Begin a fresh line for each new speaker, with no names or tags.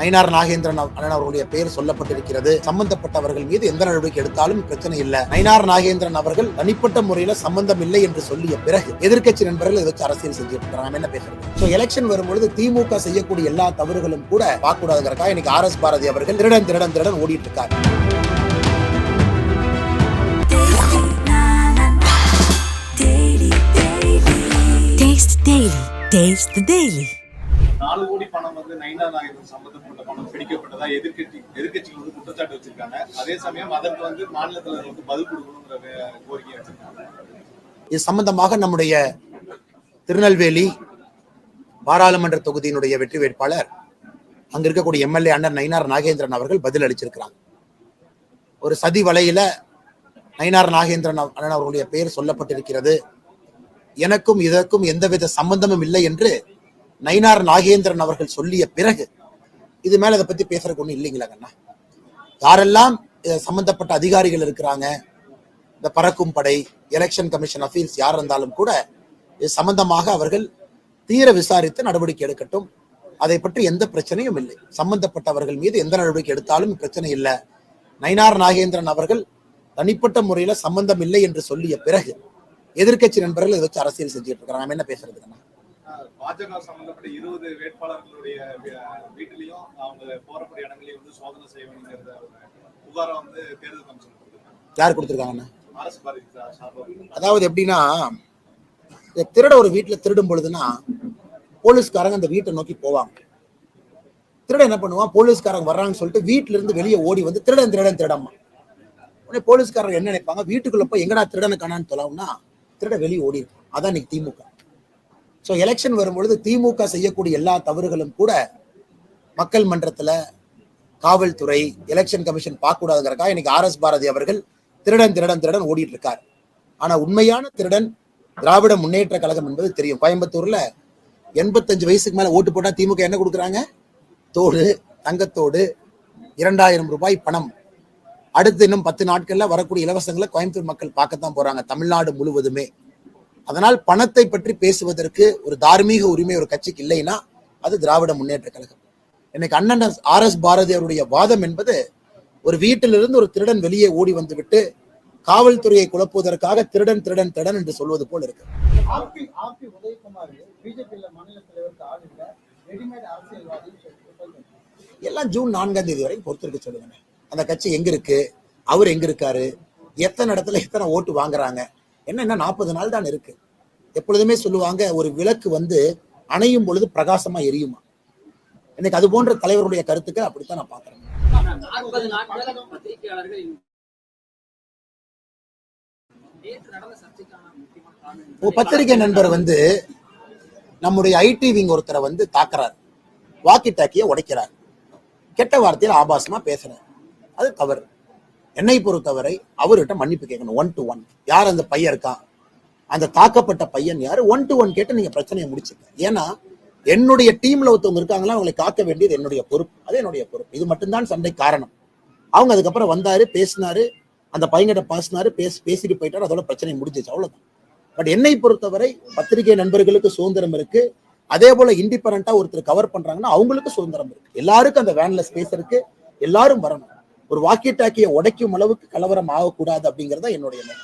நயினார் நாகேந்திரன் அண்ணன் அவர்களுடைய பெயர் சொல்லப்பட்டிருக்கிறது. சம்பந்தப்பட்டவர்கள் மீது எந்த நடவடிக்கை எடுத்தாலும் பிரச்சனை இல்லை. நயினார் நாகேந்திரன் அவர்கள் தனிப்பட்ட முறையில சம்பந்தம் இல்லை என்று சொல்லிய பிறகு எதிர்க்கட்சி நண்பர்கள் இதை வச்சு அரசியல் செஞ்சுட்டு இருக்காங்க என்ன பேசுறது? எலெக்ஷன் வரும்பொழுது திமுக செய்யக்கூடிய எல்லா தவறுகளும் கூட பார்க்கக்கூடாதுங்கிறக்கா இன்னைக்கு ஆர் எஸ் பாரதி அவர்கள் திருடன் திருடன் திருடன் ஓடிட்டு இருக்காரு
Taste Daily. Taste the Daily.
நாலு கோடி பணம் வந்து நைனா நாகேந்திரன் சம்பந்தப்பட்ட பணம் பிடிக்கப்பட்டதா எதிர்கட்சி எதிர்கட்சிகள் வந்து குற்றச்சாட்டு வச்சிருக்காங்க. அதே சமயம் அதற்கு வந்து மாநிலத்தில் வந்து பதில் கொடுக்கணுங்கிற கோரிக்கை வச்சிருக்காங்க.
இது சம்பந்தமாக நம்முடைய திருநெல்வேலி பாராளுமன்ற தொகுதியினுடைய வெற்றி வேட்பாளர் அங்க இருக்கக்கூடிய எம்எல்ஏ அண்ணன் நயினார் நாகேந்திரன் அவர்கள் பதில் அளிச்சிருக்கிறாங்க ஒரு சதி வலையில நயினார் நாகேந்திரன் அண்ணன் அவர்களுடைய பெயர் சொல்லப்பட்டிருக்கிறது. எனக்கும் இதற்கும் எந்தவித சம்பந்தமும் இல்லை என்று நயினார் நாகேந்திரன் அவர்கள் சொல்லிய பிறகு இது மேல இதை பத்தி பேசுறதுக்கு ஒண்ணும் இல்லைங்களாங்கண்ணா யாரெல்லாம் சம்பந்தப்பட்ட அதிகாரிகள் இருக்கிறாங்க இந்த பறக்கும் படை எலெக்ஷன் கமிஷன் அஃபீல்ஸ் யார் இருந்தாலும் கூட இது சம்பந்தமாக அவர்கள் தீர விசாரித்து நடவடிக்கை எடுக்கட்டும். அதை பற்றி எந்த பிரச்சனையும் இல்லை. சம்பந்தப்பட்டவர்கள் மீது எந்த நடவடிக்கை எடுத்தாலும் பிரச்சனை இல்லை. நயினார் நாகேந்திரன் அவர்கள் தனிப்பட்ட முறையில சம்பந்தம் இல்லை என்று சொல்லிய பிறகு எதிர்க்கட்சி நண்பர்கள் இதை வச்சு அரசியல் செஞ்சுட்டு இருக்கிறாங்க. நம்ம என்ன
பேசுறதுக்குண்ணா பாஜக சம்பந்தப்பட்ட இருபது வேட்பாளர்களுடைய வீட்டிலையும் அவங்க போறக்கூடிய இடங்களையும் வந்து சோதனை செய்ய வேண்டியது புகாரை வந்து தேர்தல் கமிஷன்
யார் கொடுத்துருக்காங்கண்ணா? அதாவது எப்படின்னா திருட ஒரு வீட்டுல திருடும் பொழுதுன்னா போலீஸ்காரங்க அந்த வீட்டை நோக்கி போவாங்க. திருட என்ன பண்ணுவான்? போலீஸ்காரங்க வர்றாங்கன்னு சொல்லிட்டு வீட்டுல இருந்து வெளியே ஓடி வந்து திருடன் திருடன் திருடம்மா. உடனே போலீஸ்காரங்க என்ன நினைப்பாங்க? வீட்டுக்குள்ள போய் எங்கடா திருடனை காணான்னு சொல்லவும்னா திருட வெளியே ஓடி அதான் இன்னைக்கு திமுக. ஸோ எலெக்ஷன் வரும்பொழுது திமுக செய்யக்கூடிய எல்லா தவறுகளும் கூட மக்கள் மன்றத்தில் காவல்துறை எலெக்ஷன் கமிஷன் பார்க்கக்கூடாதுங்கிறக்கா இன்னைக்கு ஆர் எஸ் பாரதி அவர்கள் திருடன் திருடன் திருடன் ஓடிட்டு இருக்கார் ஆனால் உண்மையான திருடன் திராவிட முன்னேற்ற கழகம் என்பது தெரியும். கோயம்புத்தூர்ல எண்பத்தஞ்சு வயசுக்கு மேல ஓட்டு போட்டா திமுக என்ன கொடுக்குறாங்க? தோடு தங்கத்தோடு இரண்டாயிரம் ரூபாய் பணம். அடுத்து இன்னும் பத்து நாட்கள்ல வரக்கூடிய இலவசங்களை கோயம்புத்தூர் மக்கள் பார்க்கத்தான் போறாங்க தமிழ்நாடு முழுவதுமே. அதனால் பணத்தை பற்றி பேசுவதற்கு ஒரு தார்மீக உரிமை ஒரு கட்சிக்கு இல்லைன்னா அது திராவிட முன்னேற்ற கழகம். இன்னைக்கு அண்ணன் ஆர் எஸ் பாரதி அவருடைய வாதம் என்பது ஒரு வீட்டிலிருந்து ஒரு திருடன் வெளியே ஓடி வந்துவிட்டு காவல்துறையை குழப்புவதற்காக திருடன் திருடன் திருடன் என்று சொல்வது போல் இருக்கு. எல்லாம் ஜூன் நான்காம் தேதி வரைக்கும் பொறுத்திருக்க சொல்லுங்க. அந்த கட்சி எங்க இருக்கு? அவர் எங்க இருக்காரு? எத்தனை இடத்துல எத்தனை ஓட்டு வாங்குறாங்க? என்ன நாற்பது நாள் தான் இருக்கு. எப்பொழுதுமே சொல்லுவாங்க ஒரு விளக்கு வந்து அணையும் பொழுது பிரகாசமா எரியுமா? இன்னைக்கு அது போன்ற தலைவருடைய கருத்துக்கள் அப்படித்தான் நான் பாக்குறேன் பத்திரிகை நண்பர் வந்து நம்முடைய ஐடி விங் ஒருத்தரை வந்து தாக்குறார். வாக்கி டாக்கிய உடைக்கிறார். கெட்ட வார்த்தையில் ஆபாசமா பேசுறார். அது தவறு. என்னை பொறுத்தவரை அவர்கிட்ட மன்னிப்பு கேட்கணும் ஒன் டு ஒன் யார் அந்த பையன் இருக்கான் அந்த தாக்கப்பட்ட பையன் யாரு? ஒன் டு ஒன் கேட்டு நீங்க பிரச்சனையை முடிச்சுங்க ஏன்னா என்னுடைய டீம்ல ஒருத்தவங்க இருக்காங்களா அவங்களை காக்க வேண்டியது என்னுடைய பொறுப்பு. அது என்னுடைய பொறுப்பு. இது மட்டும்தான் சண்டை காரணம். அவங்க அதுக்கப்புறம் வந்தாரு பேசினாரு அந்த பையன்கிட்ட பேசினாரு பேசி பேசிட்டு போயிட்டாரு அதோட பிரச்சனை முடிஞ்சிச்சு அவ்வளவுதான். பட் என்னை பொறுத்தவரை பத்திரிகை நண்பர்களுக்கு சுதந்திரம் இருக்கு. அதே போல இண்டிபெண்டா ஒருத்தர் கவர் பண்றாங்கன்னா அவங்களுக்கு சுதந்திரம் இருக்கு. எல்லாருக்கும் அந்த வேன்ல ஸ்பேஸ் இருக்கு. எல்லாரும் வரணும். ஒரு வாக்கி டாக்கியை உடைக்கும் அளவுக்கு கலவரம் ஆகக்கூடாது அப்படிங்கறத என்னுடைய எண்ணம்.